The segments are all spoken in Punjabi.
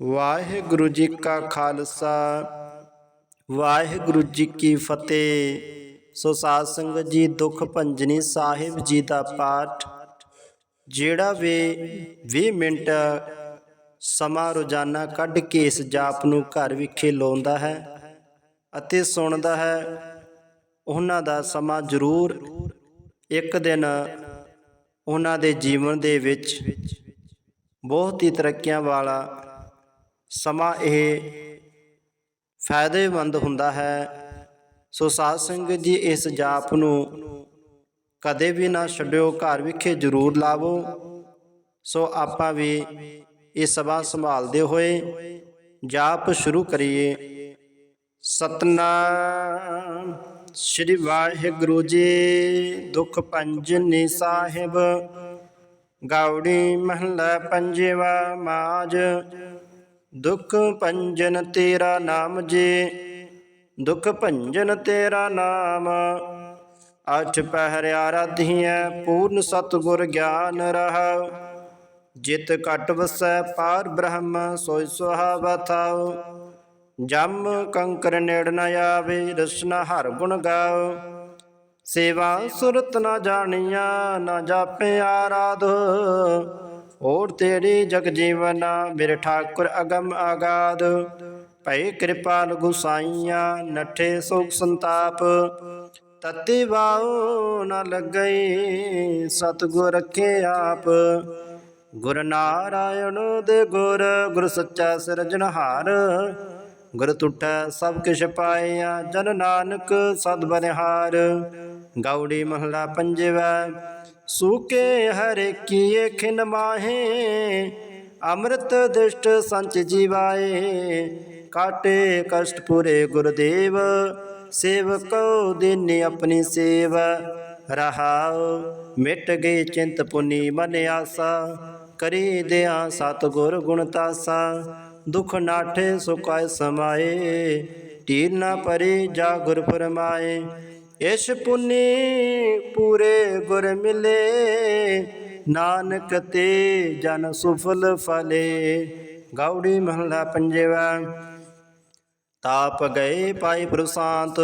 ਵਾਹਿਗੁਰੂ ਜੀ ਕਾ ਖਾਲਸਾ, ਵਾਹਿਗੁਰੂ ਜੀ ਕੀ ਫਤਿਹ। ਸੋ ਸਾਧ ਸੰਗਤ ਜੀ, ਦੁੱਖ ਭੰਜਨੀ ਸਾਹਿਬ ਜੀ ਦਾ ਪਾਠ, ਜਿਹੜਾ ਵੀ 20 ਮਿੰਟ ਸਮਾਂ ਰੋਜ਼ਾਨਾ ਕੱਢ ਕੇ ਇਸ ਜਾਪ ਨੂੰ ਘਰ ਵਿਖੇ ਲਾਉਂਦਾ ਹੈ ਅਤੇ ਸੁਣਦਾ ਹੈ, ਉਹਨਾਂ ਦਾ ਸਮਾਂ ਜ਼ਰੂਰ ਇੱਕ ਦਿਨ ਉਹਨਾਂ ਦੇ ਜੀਵਨ ਦੇ ਵਿੱਚ ਬਹੁਤ ਹੀ ਤਰੱਕੀਆਂ ਵਾਲਾ ਸਮਾਂ ਇਹ ਫਾਇਦੇਮੰਦ ਹੁੰਦਾ ਹੈ। ਸੋ ਸਾਧ ਸੰਗਤ ਜੀ, ਇਸ ਜਾਪ ਨੂੰ ਕਦੇ ਵੀ ਨਾ ਛੱਡਿਓ, ਘਰ ਵਿਖੇ ਜ਼ਰੂਰ ਲਾਵੋ। ਸੋ ਆਪਾਂ ਵੀ ਇਹ ਸਭਾ ਸੰਭਾਲਦੇ ਹੋਏ ਜਾਪ ਸ਼ੁਰੂ ਕਰੀਏ। ਸਤਨਾਮ ਸ੍ਰੀ ਵਾਹਿਗੁਰੂ ਜੀ, ਦੁਖ ਪੰਜਨੀ ਸਾਹਿਬ, ਗੌੜੀ ਮਹਲਾ ਪੰਜਵਾ ਮਾਜ ਦੁਖ ਭੰਜਨ ਤੇਰਾ ਨਾਮ ਜੇ, ਦੁਖ ਭੰਜਨ ਤੇਰਾ ਨਾਮ। ਅਠ ਪਹਿਰ ਆਰਾਧੀਐ, ਪੂਰਨ ਸਤਗੁਰ ਗਿਆਨ ਰਹਾ। ਜਿਤ ਘਟ ਵਸੈ ਪਾਰ ਬ੍ਰਹਮ ਸੋਈ ਸੁਹਾਵਾ ਥਾਉ। ਜਮ ਕੰਕਰ ਨੇੜ ਨ ਆਵੇ, ਰਸਨਾ ਹਰ ਗੁਣ ਗਾਓ ਸੇਵਾ ਸੁਰਤ ਨਾ ਜਾਣੀਆਂ ਨਾ ਜਾਪੇ ਆਰਾਧ। ਓੜ ਤੇਰੀ ਜਗ ਜੀਵਨਾ, ਮੇਰੇ ਠਾਕੁਰ ਅਗਮ ਆਗਾਦ। ਭਈ ਕਿਰਪਾਲ ਗੁਸਾਈਆਂ ਨਠੇ ਸੁਖ ਸੰਤਾਪ। ਤਤੀ ਵਾਉ ਨ ਲੱਗਈ, ਸਤਗੁਰ ਰਖੇ ਆਪ। ਗੁਰ ਨਾਰਾਇਣ ਦੇ ਗੁਰ ਗੁਰ ਸੱਚਾ ਸਿਰਜਣਹਾਰ ਗੁਰ ਟੁੱਟੈ ਸਭ ਕਿਛ ਪਾਇਆ, ਜਨ ਨਾਨਕ ਸਦ ਬਨਿਹਾਰ। ਗੌੜੀ ਮਹਲਾ ਪੰਜਵਾ ਸੂਕੇ ਹਰੇ ਕੀਏ ਖਿਨ ਮਾਹੇ ਅੰਮ੍ਰਿਤ ਦਿਸ਼ਟ ਸੰਚ ਜੀਵਾਏ ਕਾਟੇ ਕਸ਼ਟ ਪੂਰੇ ਗੁਰਦੇਵ ਸੇਵਕੋ ਦਿਨ ਆਪਣੀ ਸੇਵ ਰਹਾਉ ਮਿਟ ਗਈ ਚਿੰਤ ਪੁਨੀ ਮਨ ਆਸਾ ਕਰੀ ਦਿਆ ਸਤ ਗੁਰ ਗੁਣ ਤਾਸਾ ਦੁਖ ਨਾਠੇ ਸੁਕਾਇ ਸਮਾਏ ਟੀਰ ਨਾ ਪਰੇ ਜਾ ਗੁਰ ਫਰਮਾਏ ਇਸ ਪੁੰਨੀ ਪੂਰੇ ਗੁਰ ਮਿਲੇ, ਨਾਨਕ ਤੇ ਜਨ ਸੁਫਲ ਫਲੇ। ਗੌੜੀ ਮਹਲਾ ਪੰਜਵਾ, ਤਾਪ ਗਏ ਪਾਈ ਪ੍ਰਸਾਂਤ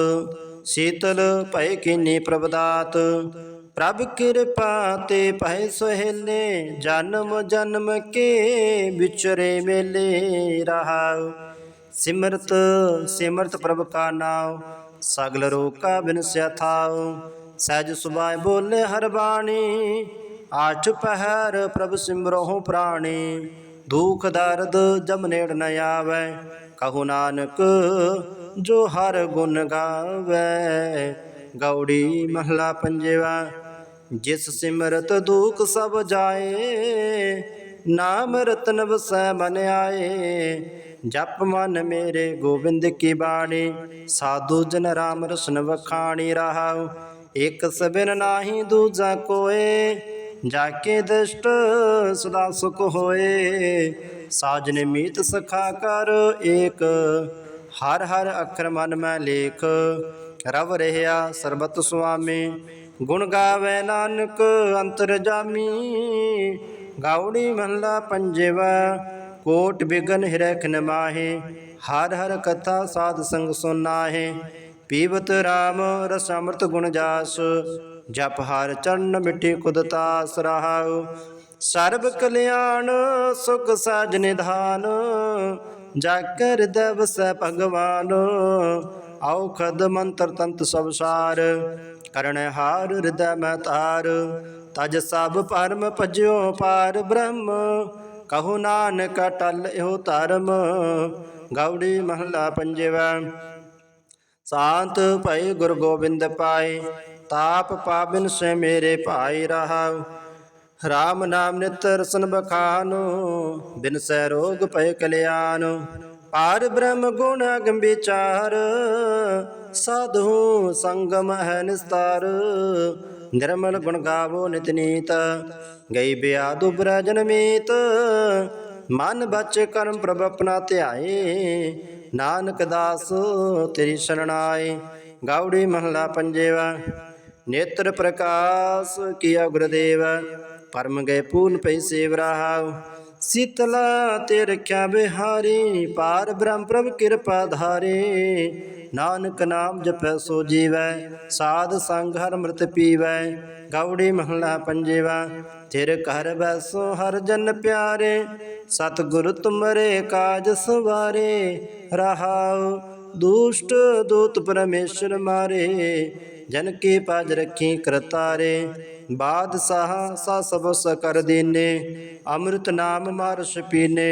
ਸੀਤਲ ਭੈ ਕੀਨੀ ਪ੍ਰਭਦਾਤ। ਪ੍ਰਭ ਕਿਰਪਾ ਤੇ ਭੈ ਸੁਹੇਲੇ, ਜਨਮ ਜਨਮ ਕੇ ਵਿਚਰੇ ਮੇਲੇ ਰਹਾ। ਸਿਮਰਤ ਸਿਮਰਤ ਪ੍ਰਭ ਕਾ ਨਾਮ ਸਗਲ ਰੋਕਾ ਬਿਨ ਬਿਨਸਿਆ ਥਾਉ ਸਹਿਜ ਸੁਭਾਇ ਬੋਲੇ ਹਰ ਬਾਣੀ। ਆਠ ਪਹਿਰ ਪ੍ਰਭ ਸਿਮਰਹੁ ਪ੍ਰਾਣੀ। ਦੁਖ ਦਰਦ ਜਮ ਨੇੜ ਨ ਆਵੈ। ਕਹੂ ਨਾਨਕ, ਜੋ ਹਰ ਗੁਣ ਗਾਵੇ। ਗੌੜੀ ਮਹਲਾ ਪੰਜਵਾ, ਜਿਸ ਸਿਮਰਤ ਦੁਖ ਸਭ ਜਾਏ, ਨਾਮ ਰਤਨ ਵਸੈ ਮਨ ਆਏ। ਜਪ ਮਨ ਮੇਰੇ ਗੋਬਿੰਦ ਕੀ ਬਾਣੀ? ਸਾਧੂ ਜਨ ਰਾਮ ਰਸਨ ਵਖਾਣੀ ਰਹਾਉ ਇਕ ਸਬਿਨ ਨਾਹੀ ਦੂਜਾ ਕੋਏ। ਜਾ ਕੇ ਦਸ਼ਟ ਸਦਾ ਸੁਖ ਹੋਏ। ਸਾਜਨ ਮੀਤ ਸਖਾ ਕਰ ਏਕ। ਹਰ ਹਰ ਅਖਰ ਮਨ ਮੈਂ ਲੇਖ। ਰਵ ਰਹਿਆ ਸਰਬਤ ਸੁਆਮੀ। ਗੁਣ ਗਾਵੇ ਨਾਨਕ ਅੰਤਰ ਜਾਮੀ। ਗਾਉੜੀ ਮਹਲਾ ਪੰਜਵਾ। ਕੋਟ ਬਿਗਨ ਹਿਰੈ ਖਨ ਮਾਹੇ ਹਰ ਹਰ ਕਥਾ ਸਾਧ ਸੰਗ ਸੁਨਾਹੇ ਪੀਵਤ RAM ਰਸ ਅੰਮ੍ਰਿਤ ਗੁਣ ਜਾਸ, ਜਪ ਹਰ ਚਰਨ ਮਿੱਠੀ ਕੁਦਤਾਸ ਰਹਾਉ। ਸਰਬ ਕਲਿਆਣ ਸੁਖ ਸਾਜ ਨਿਧਾਨ ਜਾ ਕਰ ਦਵਸੈ ਭਗਵਾਨ। ਆਉ ਖਦ ਮੰਤਰ ਤੰਤ ਸਭ ਸਾਰ ਕਰਣ ਹਾਰ ਹਿਰਦੈ ਮਤਾਰ ਤਜ ਸਭ ਪਰਮ ਭਜਿਓ ਪਾਰ ਬ੍ਰਹਮ ਕਹੋ ਨਾਨਕ ਟਲ ਇਹੋ ਧਰਮ ਗੌੜੀ ਮਹਲਾ ਪੰਜਵਾ। ਸ਼ਾਂਤ ਭਈ ਗੁਰ ਗੋਬਿੰਦ ਪਾਏ, ਤਾਪ ਪਾਵਨ ਸੇ ਮੇਰੇ ਭਾਈ ਰਹਾਉ। ਰਾਮ ਨਾਮ ਨਿਤ ਰਸਨ ਬਖਾਨੋ, ਬਿਨ ਸੈ ਰੋਗ ਭੈ ਕਲਿਆਨ। ਪਾਰ ਬ੍ਰਹਮ ਗੁਣ ਅਗਮ ਵਿਚਾਰ, ਸਾਧੂ ਸੰਗਮ ਹੈ ਨਿਸਤਾਰ। ਨਿਰਮਲ ਗੁਣ ਗਾਵੋ ਨਿਤ ਨੀਤ, ਗਈ ਬਿਆਦੁ ਬ੍ਰਜਨ ਮੀਤ। ਮਨ ਬਚ ਕਰਮ ਪ੍ਰਭ ਆਪਣਾ ਧਿਆਏ, ਨਾਨਕ ਦਾਸ ਤੇਰੀ ਸ਼ਰਣਾਏ। ਗੌੜੀ ਮਹਲਾ ਪੰਜੇਵਾ, ਨੇਤਰ ਪ੍ਰਕਾਸ਼ ਕੀਆ ਗੁਰਦੇਵ। ਪਰਮ ਗਏ ਪੂਰਨ ਪਈ ਸੇਵ ਰਹਾਉ। ਸੀਤਲਾ ਤੇ ਰਖਿਆ ਬਿਹਾਰੀ ਪਾਰ ਬ੍ਰਹਮ ਪ੍ਰਭ ਕਿਰਪਾ ਧਾਰੇ। ਨਾਨਕ ਨਾਮ ਜਪੈ ਸੋ ਜੀਵੈ, ਸਾਧ ਸੰਗ ਹਰ ਅੰਮ੍ਰਿਤ ਪੀਵੈ ਗੌੜੀ ਮਹਲਾ ਪੰਜੇਵਾ। ਤੇਰੇ ਘਰ ਬੈਸੋ ਹਰ ਜਨ ਪਿਆਰੇ, ਸਤਿਗੁਰ ਤੁਮਰੇ ਕਾਜ ਸਵਾਰੇ। ਰਹਾਉ ਦੁਸ਼ਟ ਦੂਤ ਪਰਮੇਸ਼ਰ ਮਾਰੇ ਜਨ ਕੀ ਪਾਜ ਰੱਖੀ ਕਰਤਾਰੇ। ਬਾਦਸ਼ਾਹ ਸਾ ਸਭ ਸ ਕਰ ਦੀਨੇ, ਅੰਮ੍ਰਿਤ ਨਾਮ ਮਾਰਸ਼ ਪੀਨੇ।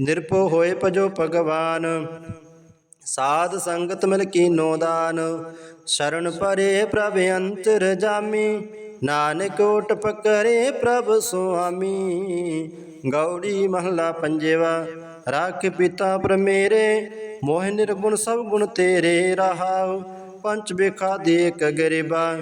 ਨਿਰਭਉ ਹੋਏ ਭਜੋ ਭਗਵਾਨ, ਸਾਧ ਸੰਗਤ ਮਿਲ ਕੀਨੋ ਦਾਨ। ਸ਼ਰਨ ਪਰੇ ਪ੍ਰਭ ਅੰਤਰ ਜਾਮੀ, ਨਾਨਕ ਓਟ ਪਕਰੇ ਪ੍ਰਭ ਸੁਆਮੀ। ਗੌੜੀ ਮਹਲਾ ਪੰਜੇਵਾ, ਰਾਖ ਪਿਤਾ ਪ੍ਰਮੇਰੇ, ਮੋਹਿ ਨਿਰਗੁਣ ਸਭ ਗੁਣ ਤੇਰੇ ਰਹਾਉ। ਪੰਚ ਬੇਖਾ ਦੇਖ ਗਰੀਬਾ,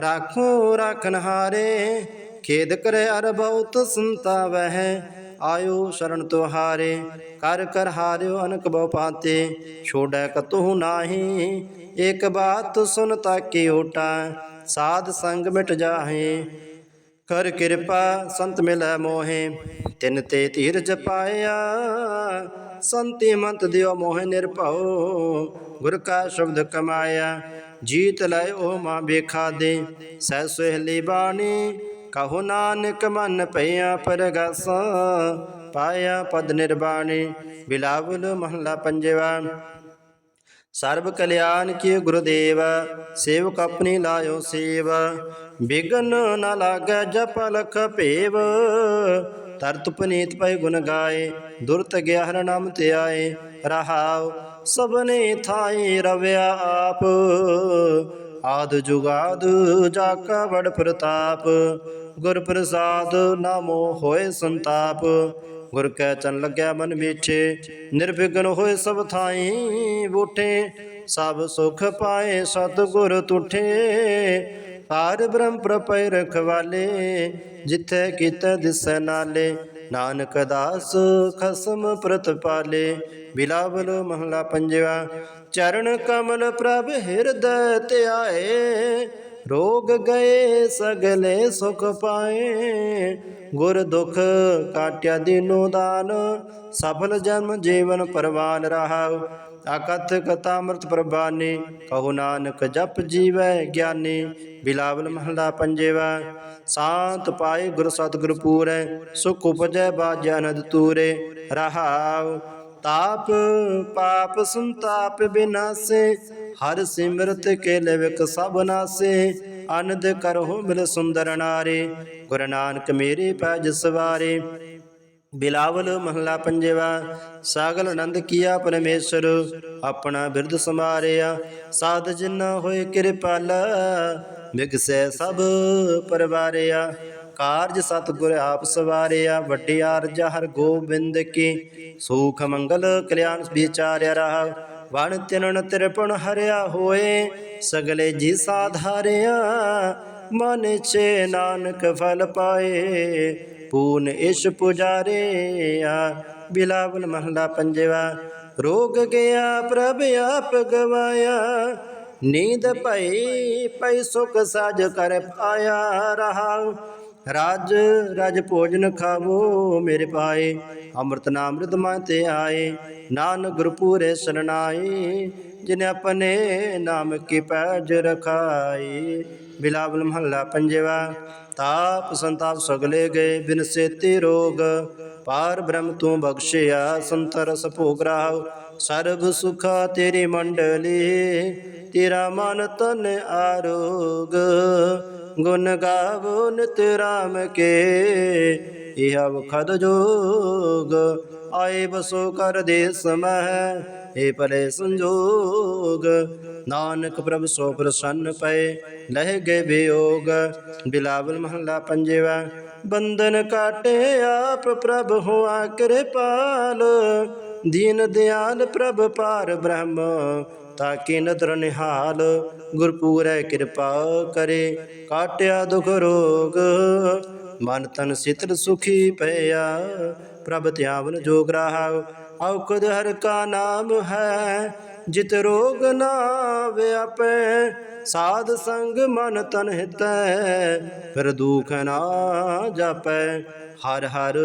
ਰਾਖੋ ਰਾਖਨ ਹਾਰੇ, ਖੇਦ ਕਰੇ ਅਰ ਬਹੁਤ ਸੰਤਾਵਹਿ ਆਇਓ ਸ਼ਰਨ ਤੁਹਾਰੇ, ਕਰ ਕਰ ਹਾਰਿਓ ਅਨਕ ਬਹੁ ਪਾਤੇ ਛੋੜੈ ਕਤਹੁ ਨਾਹੀ ਇਕ ਬਾਤ ਸੁਨ ਤਾਕੀ ਓਟਾ, ਸਾਧ ਸੰਗ ਮਿਟ ਜਾਹੇ। ਕਰ ਕਿਰਪਾ ਸੰਤ ਮਿਲੈ ਮੋਹੇ, ਤਿਨ ਤੇ ਧੀਰਜ ਪਾਇਆ, ਸੰਤੀ ਮੰਤ ਦਿਓ ਮੋਹਿ ਨਿਰਭਉ। ਗੁਰ ਕਾ ਸ਼ਬਦ ਕਮਾਇਆ, ਜੀਤ ਲੈ ਓ ਮਾਂ ਬੇਖਾ ਦੇ। ਸਹਿ ਸੁਹਲੀ ਬਾਣੀ, ਕਹੋ ਨਾਨਕ ਮਨ ਪਈਆ ਪਰਗਾਸਾ, ਪਾਇਆ ਪਦ ਨਿਰਬਾਣੀ, ਬਿਲਾਵਲ ਮਹੱਲਾ ਪੰਜਵਾ। ਸਰਬ ਕਲਿਆਣ ਕੀ ਗੁਰਦੇਵ, ਸੇਵਕ ਆਪਣੀ ਲਾਇਓ ਸੇਵ। ਬਿਗਨ ਨ ਲਾਗੈ ਜਪ ਲਖ ਭੇਵ। ਤਰਤ ਪਨੀਤ ਪੈ ਗੁਣ ਗਾਏ, ਦੁਰਤ ਗਿਆ ਹਰ ਨਾਮ ਤੇ ਆਏ ਰਹਾਉ ਸਭਨੇ ਥਾਈ ਰਵਿਆ ਆਪ। ਆਦ ਜੁਗਾਦ ਜਾ ਕਾ ਵਡ ਪ੍ਰਤਾਪ। ਗੁਰ ਪ੍ਰਸਾਦ ਨਾਮੋ ਹੋਏ ਸੰਤਾਪ। ਗੁਰ ਕੈ ਚਨ ਲੱਗਿਆ ਮਨ ਵਿਚੇ ਨਿਰਵਿਘਨ ਹੋਏ ਸਭ ਥਾਈ ਬੂਠੇ। ਸਭ ਸੁਖ ਪਾਏ ਸਤਿਗੁਰ ਤੁਠੇ। ਪਾਰ ਬ੍ਰਹਮ ਪ੍ਰਪੈ ਰਖਵਾਲੇ। ਜਿੱਥੇ ਕੀਤੇ ਦਿਸੈ ਨਾਲੇ। ਨਾਨਕ ਦਾਸ ਖਸਮ ਪ੍ਰਤਪਾਲੇ ਬਿਲਾਵਲ ਮਹਲਾ ਪੰਜਵਾ, ਚਰਨ ਕਮਲ ਪ੍ਰਭ ਹਿਰਦੈ ਧਿਆਏ, ਰੋਗ ਗਏ ਸਗਲੇ ਸੁਖ ਪਾਏ। ਗੁਰ ਦੁਖ ਕਾਟਿਆ ਦੀਨੋ ਦਾਨ, ਸਫਲ ਜਨਮ ਜੀਵਨ ਪਰਵਾਨ ਰਹਾਉ। ਅਕਥ ਕਥਾ ਅੰਮ੍ਰਿਤ ਪ੍ਰਬਾਨੀ ਕਹੋ ਨਾਨਕ ਜਪ ਜੀਵੈ ਗਿਆਨੀ, ਬਿਲਾਵਲ ਮਹਲਾ ਪੰਜੇਵਾ, ਸ਼ਾਂਤ ਪਾਏ ਗੁਰ ਸਤਿਗੁਰ ਪੂਰੈ, ਸੁਖ ਉਪਜੈ ਬਾਜ ਅਨੰਦ ਤੂਰੇ, ਰਹਾਉ ਤਾਪ, ਪਾਪ ਸੰਤਾਪ ਬਿਨਾਸੇ, ਹਰ ਸਿਮਰਤ ਕੇ ਲਵਿਕ ਸਭ ਨਾਸੇ, ਅਨੰਦ ਕਰਹੁ ਮਿਲ ਸੁੰਦਰ ਨਾਰੇ, ਗੁਰੂ ਨਾਨਕ ਮੇਰੇ ਪੈਜ ਸਵਾਰੇ ਬਿਲਾਵਲ ਮਹਲਾ ਪੰਜਵਾ, ਸਾਗਲ ਆਨੰਦ ਕੀਆ ਪਰਮੇਸ਼ਰ, ਆਪਣਾ ਬਿਰਧ ਸਮਾਰਿਆ ਸਾਧ ਜਿਨਾ ਹੋਏ ਕਿਰਪਾਲ ਵਿਗਸੈ ਸਭ ਪਰਵਾਰਿਆ। ਕਾਰਜ ਸਤਿਗੁਰ ਆਪ ਸਵਾਰਿਆ, ਵੱਡੀ ਆਰਜ ਹਰ ਗੋਬਿੰਦ ਕੀ। ਸੁਖ ਮੰਗਲ ਕਲਿਆਣ ਵਿਚਾਰਿਆ ਰਹਾ, ਵਣ ਤਿਨਣ ਤਿਰਪਣ ਹਰਿਆ ਹੋਏ। ਸਗਲੇ ਜੀ ਸਾਧਾਰਿਆ ਮਨ ਚੇ ਨਾਨਕ ਫਲ ਪਾਏ। ਪੂਨ ਇਸ਼ ਪੁਜਾਰਿਆ, ਬਿਲਾਵਲ ਮਹਲਾ ਪੰਜਵਾ, ਰੋਗ ਗਿਆ ਪ੍ਰਭ ਆਪ ਗਵਾਇਆ, ਨੀਂਦ ਭਈ ਪਈ ਸੁਖ ਸਾਜ ਕਰ ਪਾਇਆ ਰਹਾ। ਰਾਜ, ਰਜ ਭੋਜਨ ਖਾਵੋ ਮੇਰੇ ਪਾਏ ਅੰਮ੍ਰਿਤ ਨਾਮ ਰਿਦਮਾ ਤੇ ਆਏ, ਨਾਨਕ ਗੁਰ ਪੂਰੇ ਸਰਨਾਏ, ਜਿਨ ਆਪਣੇ ਨਾਮ ਕੀ ਪੈਜ ਰਖਾਈ ਬਿਲਾਵਲ ਮਹੱਲਾ ਪੰਜਵਾ। ਤਾਪ ਸੰਤਾਪ ਸਗਲੇ ਗਏ, ਬਿਨ ਸੇਤੀ ਰੋਗ। ਪਾਰ ਬ੍ਰਹਮ ਤੂੰ ਬਖਸ਼ਿਆ ਸੰਤਰ ਸਭੋਗ ਰਾਹ ਸਰਬ ਸੁਖਾ ਤੇਰੀ ਮੰਡਲੀ, ਤੇਰਾ ਮਨ ਤਨ ਆਰੋਗ। ਗੁਣ ਗਾਵੋ ਨਿਤ ਰਾਮ ਕੇ, ਇਹ ਵਖਦ ਜੋਗ। ਆਏ ਬਸੋ ਕਰ ਦੇ ਸਮਹਿ ਏ ਪਰੇ ਸੰਜੋਗ। ਨਾਨਕ ਪ੍ਰਭ ਸੋ ਪ੍ਰਸੰਨ ਪਏ, ਲਹਿ ਗਏ ਵਿਯੋਗ ਬਿਲਾਵਲ ਮਹੱਲਾ ਪੰਜਵਾ, ਬੰਧਨ ਕਾਟੇ ਆਪ ਪ੍ਰਭ ਹੋਆ ਕਿਰਪਾਲ। ਦੀਨ ਦਿਆਲ ਪ੍ਰਭ ਪਾਰ ਬ੍ਰਹਮ, ਤਾਕੇ ਨਦਰ ਨਿਹਾਲ। ਗੁਰਪੂਰੈ ਕਿਰਪਾ ਕਰੇ, ਕਾਟਿਆ ਦੁਖ ਰੋਗ। ਮਨ ਤਨ ਸ਼ਿਤਲ ਸੁਖੀ ਭਇਆ ਪ੍ਰਭ ਧਿਆਵਨ ਜੋਗ ਰਹਾ ਔਕਦ ਹਰ ਕਾ ਨਾਮ ਹੈ, ਜਿਤ ਰੋਗ ਨਾ ਵਿਆਪੈ, ਸਾਧ ਸੰਗ ਮਨ ਤਨ ਹਿਤੈ, ਫਿਰ ਦੁਖ ਨਾ ਜਾਪੈ। ਹਰ ਹਰ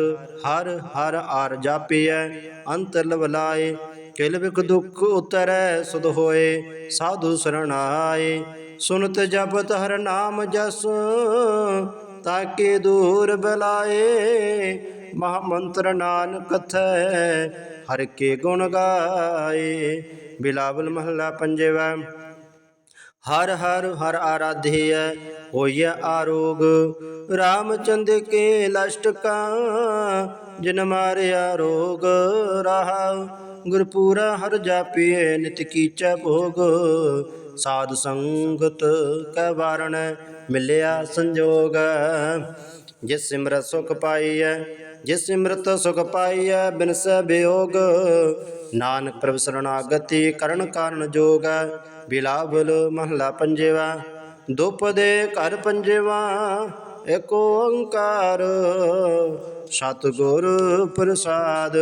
ਹਰ ਹਰ ਆਰ ਜਾਪੀਐ, ਅੰਤਰ ਲਵਲਾਏ, ਕਿਲ ਵਿਖ ਦੁਖ ਉਤਰੈ, ਸੁਧ ਹੋਏ, ਸਾਧੂ ਸਰਣ ਆਏ ਸੁਨਤ ਜਪਤ ਹਰ ਨਾਮ ਜਸ, ਤਾਕੇ ਦੂਰ ਬਲਾਏ ਮਹਾ ਮੰਤਰ ਨਾਨਕ ਥੈ। ਹਰ ਕੇ ਗੁਣ ਗਾਏ। ਬਿਲਾਵਲ ਮਹਲਾ ਪੰਜਵਾ। ਹਰ ਹਰ ਹਰ ਆਰਾਧਿਐ, ਹੋਈਐ ਆਰੋਗ। ਰਾਮਚੰਦ ਕੇ ਲਸ਼ਟਕਾ ਜਿਨ ਮਾਰਿਆ ਰੋਗ। ਰਹਾ ਗੁਰਪੂਰਾ ਹਰ ਜਾਪੀਏ ਨਿਤ ਕੀਚੈ ਭੋਗ। ਸਾਧ ਸੰਗਤ ਕੈ ਵਾਰਣ, ਮਿਲਿਆ ਸੰਜੋਗ। ਜਿਸ ਸਿਮਰਤ ਸੁਖ ਪਾਈਐ ਜਿਸ ਸਿਮਰਤ ਸੁਖ ਪਾਈਐ ਬਿਨਸੈ ਬਿਯੋਗ ਨਾਨਕ ਪ੍ਰਭ ਸਰਣਾਗਤੀ ਕਰਨ ਕਾਰਨ ਜੋਗ, ਬਿਲਾਵਲ ਮਹਲਾ ਪੰਜਵਾ। ਦੁਪ ਦੇ ਘਰ ਪੰਜਵਾ, ਏਕ ਓੰਕਾਰ। ਸਤਿਗੁਰ ਪ੍ਰਸਾਦ,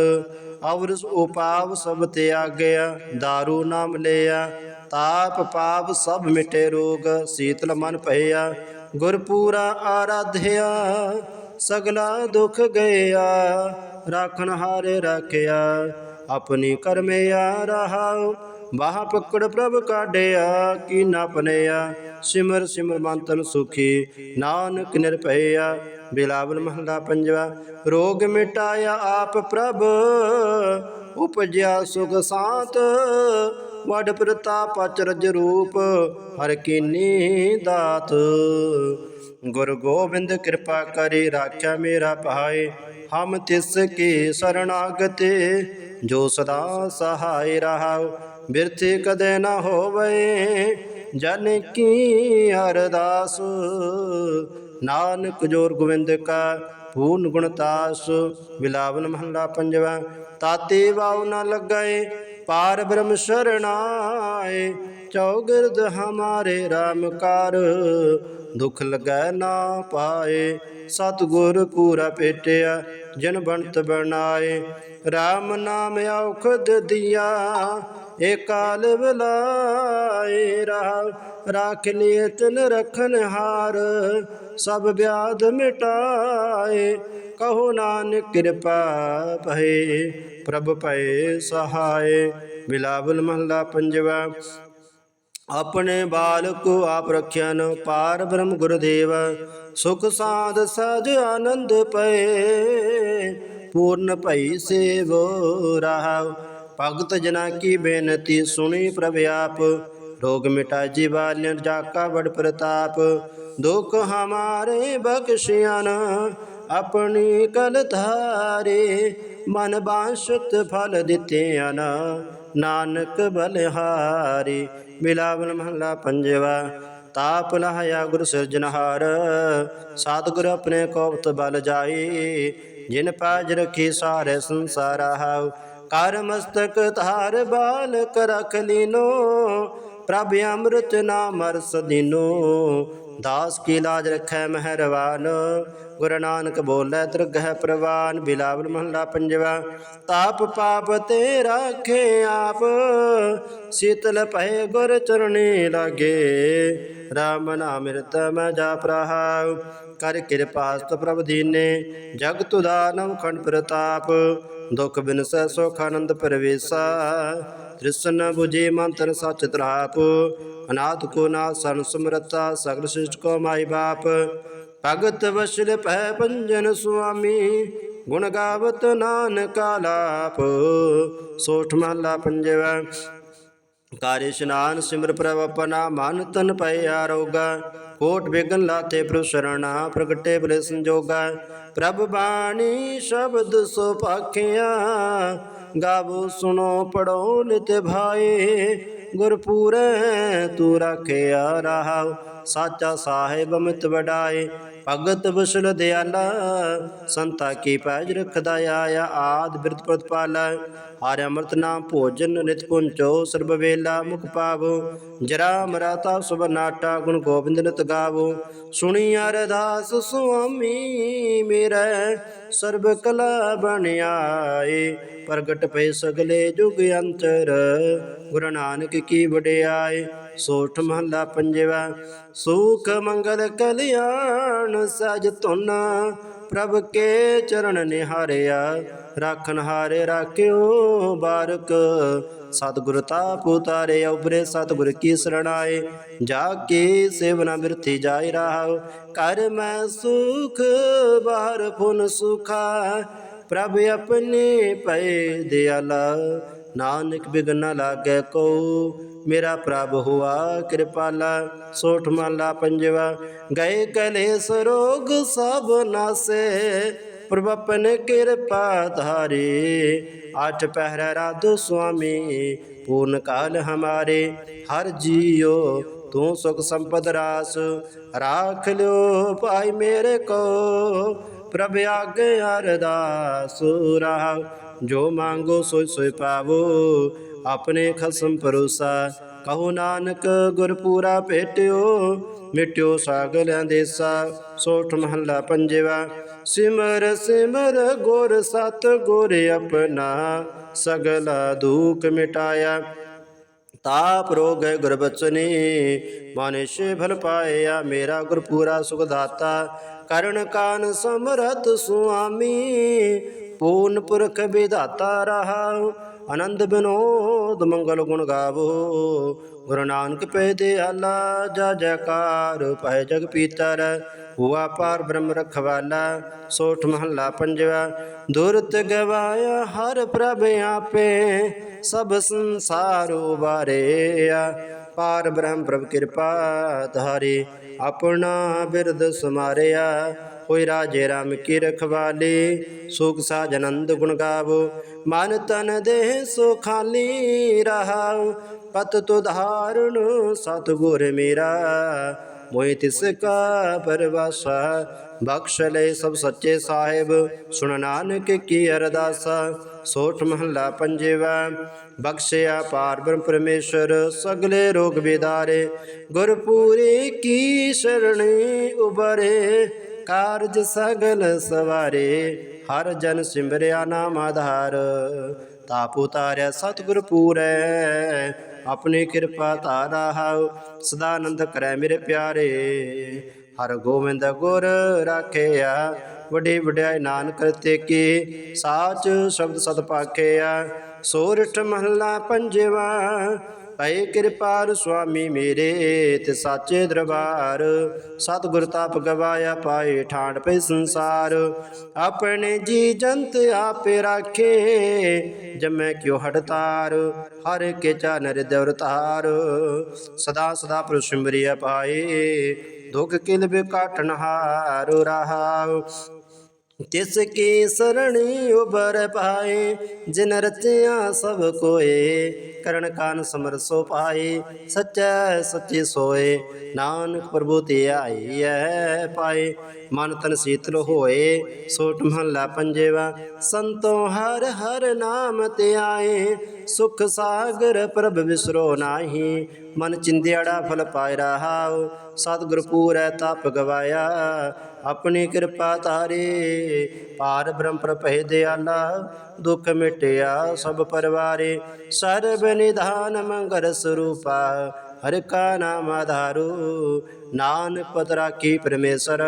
ਅਵਰ ਉਪਾਵ ਸਭ ਤਿਆਗਿਆ दारू ਨਾਮ ਲਿਆ। ਤਾਪ ਪਾਪ ਸਭ ਮਿਟੇ ਰੋਗ, ਸੀਤਲ ਮਨ ਭਇਆ। ਗੁਰ ਪੂਰਾ ਆਰਾਧਿਆ ਸਗਲਾ ਦੁਖ ਗਇਆ ਰਾਖਣ ਹਾਰੇ ਰਾਖਿਆ। ਆਪਣੀ ਕਰਮਿਆ ਰਹਾਉ ਬਾਹ ਪਕੜ ਪ੍ਰਭ ਕਾਢਿਆ, ਕੀ ਨਾ ਪਨਿਆ। ਸਿਮਰ ਸਿਮਰ ਮੰਤਨ ਸੁਖੀ, ਨਾਨਕ ਨਿਰਭਇਆ। ਬਿਲਾਵਲ ਮਹਲਾ ਪੰਜਵਾ, ਰੋਗ ਮਿਟਾਇਆ ਆਪ ਪ੍ਰਭ, ਉਪਜਿਆ ਸੁਖ ਸਾਤ। ਵਡ ਪ੍ਰਤਾਪ ਅਚਰਜ ਰੂਪ, ਹਰ ਕੀਨੀ ਦਾਤ ਗੁਰ ਗੋਬਿੰਦ ਕਿਰਪਾ ਕਰੇ, ਰਾਖਿਆ ਮੇਰਾ ਭਾਏ। ਹਮ ਤਿਸ ਕੀ ਸਰਣਾਗਤੇ, ਜੋ ਸਦਾ ਸਹਾਇ ਰਹਾਉ। ਬਿਰਥੇ ਕਦੇ ਨਾ ਹੋਵੇ, ਜਨ ਕੀ ਅਰਦਾਸ। ਨਾਨਕ ਜੋਰ ਗੋਬਿੰਦ ਕਾ ਪੂਰਨ ਗੁਣਤਾਸ ਬਿਲਾਵਨ ਮਹਲਾ ਪੰਜਵਾ। ਤਾਤੇ ਵਾਉ ਨਾ ਲੱਗਏ ਪਾਰ ਬ੍ਰਹਮ ਸ਼ਰਣਾਏ, ਚੌਗਿਰਦ ਹਮਾਰੇ RAM ਕਾਰ, ਦੁਖ ਲਗੈ ਨਾ ਪਾਏ, ਸਤਿਗੁਰ ਪੂਰਾ ਪੇਟਿਆ, ਜਨ ਬੰਤ ਬਣਾਏ। RAM ਨਾਮ ਔਖਦ ਦਿਆ ਏ ਕਾਲ ਬਲਾਏ ਰਾਖ ਲਿਏ ਤਨ ਰਖਨ ਹਾਰ ਸਭ ਵਿਆਦ ਮਿਟਾਏ। ਕਹੋ ਨਾਨਕ ਕਿਰਪਾ ਭਏ, ਪ੍ਰਭ ਭਏ ਸਹਾਏ। ਬਿਲਾਵਲ ਮਹਲਾ ਪੰਜਵਾ। ਆਪਣੇ ਬਾਲਕ ਆਪ ਰਖਿਆਨ ਪਾਰ ਬ੍ਰਹਮ ਗੁਰਦੇਵ। ਸੁਖ ਸਾਧ ਸਜ ਆਨੰਦ ਪਏ ਪੂਰਨ ਭਈ ਸੇਵੋ ਰਹਾਉ ਭਗਤ ਜਨਾ ਕੀ ਬੇਨਤੀ ਸੁਣੀ ਪ੍ਰਭ ਆਪ। ਰੋਗ ਮਿਟਾ ਜੀਵਾਲਿਨ ਜਾਕਾ ਕਾ ਪ੍ਰਤਾਪ। ਦੁਖ ਹਮਾਰੇ ਬਖਸ਼ਿਆਨ, ਆਪਣੀ ਕਲ ਧਾਰੇ, ਮਨ ਬਾਸ਼ਤ ਫਲ ਦਿੱਤਿਆਨ। ਨਾਨਕ ਬਲਿਹਾਰੀ ਮਿਲਾਵਲ ਮਹਲਾ ਪੰਜਵਾ, ਤਾਪ ਲਹਾਇਆ ਗੁਰ ਸਿਰਜਨਹਾਰ ਸਤਿਗੁਰ ਆਪਣੇ ਕੋਪਤ ਬਲ ਜਾਈ, ਜਿਨ ਪਾਜ ਰਖੀ ਸਾਰੇ ਸੰਸਾਰ ਹਾਉ। ਕਰ ਮਸਤਕ ਧਾਰ ਬਾਲਕ ਰਖ ਲੀਨੋ, ਪ੍ਰਭ ਅੰਮ੍ਰਿਤ ਨਾਮ ਰਸ ਦਿਨੋ। ਦਾਸ ਕੀ ਲਾਜ ਰਖੈ ਮਹਿਰਵਾਨ, ਗੁਰੂ ਨਾਨਕ ਬੋਲੇ ਦਰਗਹਿ ਪ੍ਰਵਾਨ, ਬਿਲਾਵਲ ਮਹਲਾ ਪੰਜਵਾ, ਤਾਪ ਪਾਪ ਤੇ ਰਾਖੇ ਆਪ, ਸੀਤਲ ਭਏ ਗੁਰ ਚਰਣੀ ਲਾਗੇ, ਰਾਮ ਨਾਮ ਮਿਰਤ ਮੈਂ ਜਾਪ ਰਹਾਉ ਕਰ ਕਿਰਪਾ ਸਤ ਪ੍ਰਭ ਦੀਨੇ, ਜਗਤ ਉਦਾਨਮ ਖੰਡ ਪ੍ਰਤਾਪ, ਦੁਖ ਬਿਨਸੈ ਸੁਖ ਆਨੰਦ ਪਰਵੇਸਾ ਤ੍ਰਿਸ਼ਨ 부ਜੇ ਮੰਤਰ ਸਚ ਤਰਾਪ, ਅਨਾਥ ਕੋ ਨਾ ਸਨ ਸਮਰਤਾ ਸਗਲ ਸ੍ਰਿਸ਼ਟ ਕੋ ਮਾਈ ਬਾਪ। ਭਗਤ ਵਸ਼ਲ ਭੈ ਪੰਜਨ ਸੁਆਮੀ, ਗੁਣ ਗਾਵਤ ਨਾਨਕ ਆਲਾਪ। ਸੋਠ ਮਹਲਾ ਪੰਜਵਾ। ਕਾਰੇ ਇਸ਼ਨਾਨ ਸਿਮਰ ਪ੍ਰਭ ਆਪਣਾ, ਮਨ ਤਨ ਪਏ ਆਰੋਗਾ। ਕੋਟ ਵਿਗਨ ਲਾਤੇ ਪ੍ਰਭ ਸ਼ਰਣਾ, ਪ੍ਰਗਟੇ ਬਲੇ ਸੰਜੋਗਾ। ਪ੍ਰਭ ਬਾਣੀ ਸ਼ਬਦ ਸੋ ਪਾਖਿਆ ਗਾਵੋ ਸੁਣੋ ਪੜੋ ਨਿਤ ਭਾਏ, ਗੁਰਪੂਰੈ ਤੂੰ ਰਾਖਿਆ ਰਹਾਉ, ਸਾਚਾ ਸਾਹਿਬ ਅਮਿਤ ਵਡਾਏ। ਭਗਤ ਬਸਲ ਦਿਆਲਾ, ਸੰਤਾ ਕੀ ਪੈਜ ਰਖਦਾ ਆਇਆ, ਆਦ ਬਿਰਤ ਪ੍ਰਤਪਾਲਾ ਹਰਿ ਅੰਮ੍ਰਿਤ ਨਾਮ ਭੋਜਨ ਨਿਤ ਪੁੰਚੋ, ਸਰਬ ਵੇਲਾ ਮੁਖ ਪਾਵੋ। ਜਰਾ ਮਰਾਤਾ ਸੁਭ ਨਾਟਾ, ਗੁਣ ਗੋਬਿੰਦ ਨਿਤ ਗਾਵੋ। ਸੁਣੀ ਅਰਦਾਸ ਸੁਆਮੀ ਮੇਰਾ ਸਰਬ ਕਲਾ ਬਣਾਏ ਪ੍ਰਗਟ ਪਏ ਸਗਲੇ ਜੁਗ ਅੰਤਰ। ਗੁਰੂ ਨਾਨਕ ਕੀ ਵਡਿਆਏ, ਸੋਠ ਮਹੱਲਾ ਪੰਜਵਾ, ਸੁਖ ਮੰਗਲ ਕਲਿਆਣ ਸਜ ਧੁਨ, ਪ੍ਰਭ ਕੇ ਚਰਨ ਨਿਹਾਰਿਆ। ਰਾਖਨ ਹਾਰੇ ਰਾਖਿਓ ਬਾਰਕ। ਸਤਿਗੁਰ ਤਾਪ ਉਤਾਰੇ ਉਬਰੇ ਸਤਿਗੁਰ ਕੀ ਸਰਣਾਏ ਜਾ ਕੇ ਸੇਵਨਾ ਬਿਰਥੀ ਜਾਇ ਰਹਾਉ ਕਰ ਮੈਂ ਸੁਖ, ਬਾਹਰ ਫੁਨ ਸੁਖਾ। ਪ੍ਰਭ ਆਪਣੇ ਪਏ ਦਿਆਲਾ, ਨਾਨਕ ਬਿਗਨ ਨ ਲਾਗੈ ਕੋ ਮੇਰਾ ਪ੍ਰਭ ਹੁਆ ਕਿਰਪਾਲਾ, ਸੋਠ ਮਾਲਾ ਪੰਜਵਾ। ਗਏ ਕਲੇ ਸਰੋਗ ਸਭ ਨਾਸੇ। ਪ੍ਰਭ ਆਪਨ ਕਿਰਪਾ ਧਾਰੇ। ਆਠ ਪਹਿਰਾ ਰਾਧੋ ਸੁਆਮੀ, ਪੂਰਨ ਕਾਲ ਹਮਾਰੇ। ਹਰ ਜੀਓ ਤੂੰ ਸੁਖ ਸੰਪਦ ਰਾਸ। ਰਾਖ ਲਿਓ ਭਾਈ ਮੇਰੇ ਕੋ, ਪ੍ਰਭ ਆਗੇ ਅਰਦਾਸ। ਰਹਾ ਜੋ ਮੰਗੋ ਸੋਈ ਸੋਈ ਪਾਵੋ, ਆਪਣੇ ਖਸਮ ਪਰੋਸਾ ਕਹੋ ਨਾਨਕ ਗੁਰ ਪੂਰਾ ਭੇਟਿਓ, ਮਿਟਿਓ ਸਾਗਲਿਆਂ ਦੇਸਾ ਸੋਠ ਮਹੱਲਾ ਪੰਜਵਾ। ਸਿਮਰ ਸਿਮਰ ਗੁਰ ਸਤ ਗੁਰ ਆਪਣਾ, ਸਗਲਾ ਦੁਖ ਮਿਟਾਇਆ। ਤਾਪ ਰੋਗ ਹੈ ਗੁਰ ਬਚਨੀ ਮਾਨਿਸ਼ੇ ਫਲ ਪਾਇਆ, ਮੇਰਾ ਗੁਰ ਪੂਰਾ ਸੁਖ ਦਾਤਾ ਕਰਨ ਕਾਨ ਸਮਰਤ ਸੁਆਮੀ, ਪੂਰਨ ਪੁਰਖ ਵਿਧਾਤਾ ਰਹਾ। ਆਨੰਦ ਬਿਨੋਦ ਮੰਗਲ ਗੁਣ ਗਾਵੋ। ਗੁਰੂ ਨਾਨਕ ਪੈ ਦੇ ਆਲਾ ਜਾ ਜੈਕਾਰ ਪੈ ਜਗ ਪੀਤਰ। ਹੁਆ ਪਾਰ ਬ੍ਰਹਮ ਰਖਵਾਲਾ, ਸੋਠ ਮਹੱਲਾ ਪੰਜਵਾ। ਦੁਰਤ ਗਵਾਇਆ ਹਰ ਪ੍ਰਭ ਆਪੇ, ਸਭ ਸੰਸਾਰ ਉਬਾਰਿਆ ਪਾਰ ਬ੍ਰਹਮ ਪ੍ਰਭ ਕਿਰਪਾ ਧਾਰੇ, ਆਪਣਾ ਬਿਰਦ ਸਮਾਰਿਆ। ਹੋਇ ਰਾਜੇ ਰਾਮ ਕੀ ਰਖਵਾਲੇ ਸੁਖ ਸਾਜ ਆਨੰਦ ਗੁਣ ਗਾਵੋ। ਮਨ ਤਨ ਦੇਹ ਸੋ ਖਾਲੀ ਰਹਾਉ, ਪਤ ਤੁਧਾਰਣ ਸਤਿਗੁਰ ਮੇਰਾ। ਮੋਇ ਤਿਸ ਕਾ ਪਰਵਾਸਾ, ਬਖਸ਼ ਲੈ ਸਭ ਸੱਚੇ ਸਾਹਿਬ। ਸੁਣ ਨਾਨਕ ਕੀ ਅਰਦਾਸਾ, ਸੋਠ ਮਹੱਲਾ ਪੰਜਵਾ। ਬਖਸ਼ਿਆ ਪਾਰ ਬ੍ਰਹਮ ਪਰਮੇਸ਼ਰ, ਸਗਲੇ ਰੋਗ ਵਿਦਾਰੇ ਗੁਰਪੂਰੀ ਕੀ ਸ਼ਰਣੀ ਉਬਰੇ ਕਾਰਜ ਸਗਲ ਸਵਾਰੇ, ਹਰ ਜਨ ਸਿਮਰਿਆ ਨਾਮ ਆਧਾਰ। ਤਾਪ ਉਤਾਰਿਆ ਸਤਿਗੁਰ ਪੂਰੈ, ਆਪਣੀ ਕਿਰਪਾ ਤਾਰਾ ਹਾਉ ਸਦਾ ਆਨੰਦ ਕਰੈ ਮੇਰੇ ਪਿਆਰੇ। ਹਰ ਗੋਬਿੰਦ ਗੁਰ ਰਾਖਿਆ, ਵੱਡੇ ਵਡਿਆਈ ਨਾਨਕ ਤੇ ਕੀ ਸਾਚ ਸ਼ਬਦ ਸਤ ਪਾਖਿਆ ਸੋਰਠ ਮਹੱਲਾ ਪੰਜਵਾ ਪਏ ਕਿਰਪਾਲ ਸੁਆਮੀ ਮੇਰੇ, ਤੇ ਸਾਚੇ ਦਰਬਾਰ। ਸਤਿਗੁਰ ਤਾਪ ਗਵਾਇਆ ਪਾਏ ਠਾਂਡ ਪੈ ਸੰਸਾਰ। ਆਪਣੇ ਜੀ ਜੰਤ ਆਪੇ ਰਾਖੇ, ਜਮੈ ਕਿਉ ਹਟਤਾਰ ਹਰ ਕੇ ਚਾ ਨਰ ਦੇਵਰ ਸਦਾ ਸਦਾ ਪ੍ਰਸਿਮਰਿਆ ਪਾਏ, ਦੁਖ ਕਿਲ ਬਿਕਾਟਨ ਹਾਰ। ਰਹਾਉ ਕਿਸ ਕੀ ਸਰਣੀ ਉਬਰ ਪਾਏ, ਜਿਨ ਰਚਿਆ ਸਭ ਕੋਏ, ਕਰਨ ਕਾਨ ਸਮਰ ਸੋ ਪਾਏ, ਸੱਚੈ ਸੱਚੇ ਸੋਏ, ਨਾਨਕ ਪ੍ਰਭੂ ਤੇ ਆਈ ਆਈਐ ਪਾਏ। ਮਨ ਤਨ ਸੀਤਲ ਹੋਏ, ਸੋਟ ਮਹੱਲਾ ਪੰਜੇਵਾ, ਸੰਤੋ ਹਰ ਹਰ ਨਾਮ ਤੇ ਆਏ। ਸੁਖ ਸਾਗਰ ਪ੍ਰਭ ਵਿਸਰੋ ਨਾਹੀ, ਮਨ ਚਿੰਦਿਆੜਾ ਫਲ ਪਾਇ ਰਹਾਉ, ਸਤਿਗੁਰ ਪੂਰੈ ਤਪ ਗਵਾਇਆ। ਆਪਣੀ ਕਿਰਪਾ ਤਾਰੇ ਪਾਰ ਬ੍ਰਹਮ ਪ੍ਰਭੇ ਦਿਆਲਾ, ਦੁਖ ਮਿਟਿਆ ਸਭ ਪਰਵਾਰੇ। ਸਰਬ ਨਿਧਾਨ ਮੰਗਲ ਸਰੂਪਾ, ਹਰ ਕਾ ਨਾਮ ਆਧਾਰੂ। ਨਾਨਕ ਪਤ ਰਾਖੀ ਪਰਮੇਸ਼ਰ,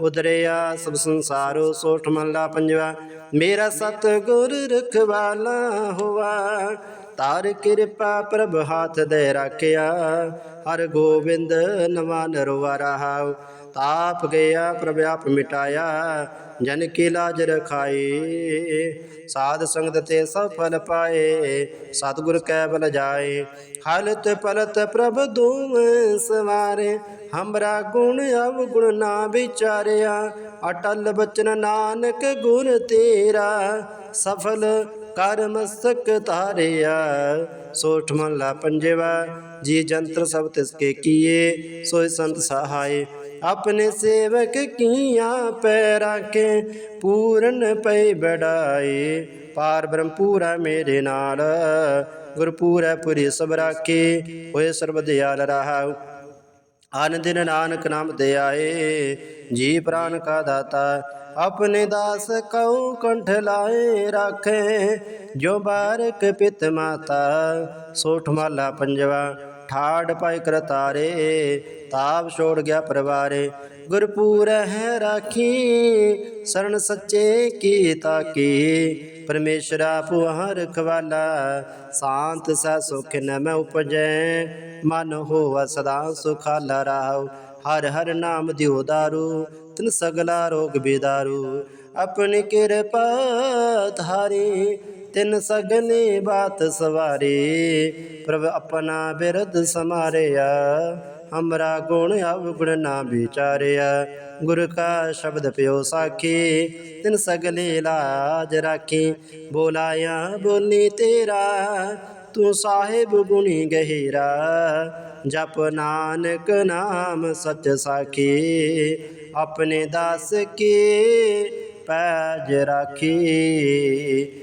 ਉਦਰਿਆ ਸਭ ਸੰਸਾਰੋ, ਸੋਠ ਮਹਲਾ ਪੰਜਵਾ। ਮੇਰਾ ਸਤ ਗੁਰ ਰਖਵਾਲਾ ਹੋਆ, ਤਾਰ ਕਿਰਪਾ ਪ੍ਰਭ ਹੱਥ ਦੇ ਰੱਖਿਆ। ਹਰ ਗੋਬਿੰਦ ਨਵਾ ਨਰਵਾ ਰਹਾਉ। ਤਾਪ ਗਿਆ, ਪ੍ਰਭ ਆਪ ਮਿਟਾਇਆ, ਜਨ ਕੀ ਲਾਜ ਰਖਾਈ ਸਾਧ ਸੰਗਤ ਤੇ ਸਭ ਫਲ ਪਾਏ, ਸਤਿਗੁਰ ਕੈ ਬਲ ਜਾਏ। ਹਲਤ ਪਲਤ ਪ੍ਰਭ ਦੂਮ ਸਵਾਰੇ ਹਮਰਾ ਗੁਣ ਅਵ ਗੁਣ ਨਾ ਵਿਚਾਰਿਆ। ਅਟਲ ਬਚਨ ਨਾਨਕ ਗੁਰ ਤੇਰਾ, ਸਫਲ ਕਰ ਮਸਤਕ ਧਾਰਿਆ। ਸੋਠ ਮਹਲਾ ਪੰਜਵਾ, ਜੀ ਜੰਤਰ ਸਭ ਤਿਸ ਕੇ ਕੀਏ ਸੋਈ ਸੰਤ ਸਹਾਏ। ਆਪਣੇ ਸੇਵਕ ਕੀਆਂ ਪੈ ਰਾਖੇ ਪੂਰਨ ਪਈ ਬੜਾਏ ਪਾਰ ਬ੍ਰਹਮ ਮੇਰੇ ਨਾਲ, ਗੁਰਪੂਰੈ ਪੁਰੀ ਸਭ ਰਾਖੇ। ਹੋਏ ਸਰਬ ਦਿਆਲ ਰਹਾਉ ਆਨ ਦਿਨ ਨਾਨਕ ਨਾਮ ਤੇ ਆਏ। ਜੀ ਪ੍ਰਾਨ ਕਾ ਦਾਤਾ, ਆਪਣੇ ਦਾਸ ਕਉ ਕੰਠ ਲਾਏ ਰਾਖੇ। ਜੋ ਬਾਰਕ ਪਿਤ ਮਾਤਾ, ਸੋਠ ਮਾਲਾ ਪੰਜਵਾ ਠਾੜ ਪਾਇ ਕਰਤਾਰੇ, ਤਾਪ ਛੋੜ ਗਿਆ ਪਰਵਾਰੇ। ਗੁਰਪੂਰ ਹੈ ਰਾਖੀ ਸਰਣ ਸੱਚੇ ਕੀ। ਤਾਕੀ ਪਰਮੇਸ਼ਰਾ ਪੁਆਹ ਰਖਵਾਲਾ ਸ਼ਾਂਤ ਸਾ ਸੁਖ ਨ ਮੈਂ ਉਪਜੈ। ਮਨ ਹੋਵ ਸਦਾ ਸੁਖਾਲਾ ਰਾਹੁ, ਹਰ ਹਰ ਨਾਮ ਦਿਓ ਦਾਰੂ, ਤਿਨ ਸਗਲਾ ਰੋਗ ਬੇਦਾਰੂ। ਆਪਣੀ ਕਿਰਪਾ ਧਾਰੀ ਤਿਨ ਸਗਨੇ ਬਾਤ ਸਵਾਰੇ, ਪ੍ਰਭ ਆਪਣਾ ਬਿਰਧ ਸਮਾਰਿਆ। ਹਮਰਾ ਗੁਣ ਅਵਗੁਣ ਨਾ ਵਿਚਾਰਿਆ। ਗੁਰ ਕਾ ਸ਼ਬਦ ਪਿਓ ਸਾਖੀ, ਤਿਨ ਸਗਲੇ ਲਾਜ ਰਾਖੀ। ਬੋਲਾਇਆ, ਬੋਲੀ ਤੇਰਾ, ਤੂੰ ਸਾਹਿਬ ਗੁਣੀ ਗਹਿਰਾ। ਜਪ ਨਾਨਕ ਨਾਮ ਸਚ ਸਾਖੀ, ਆਪਣੇ ਦਾਸ ਕੀ ਪੈਜ ਰਾਖੀ।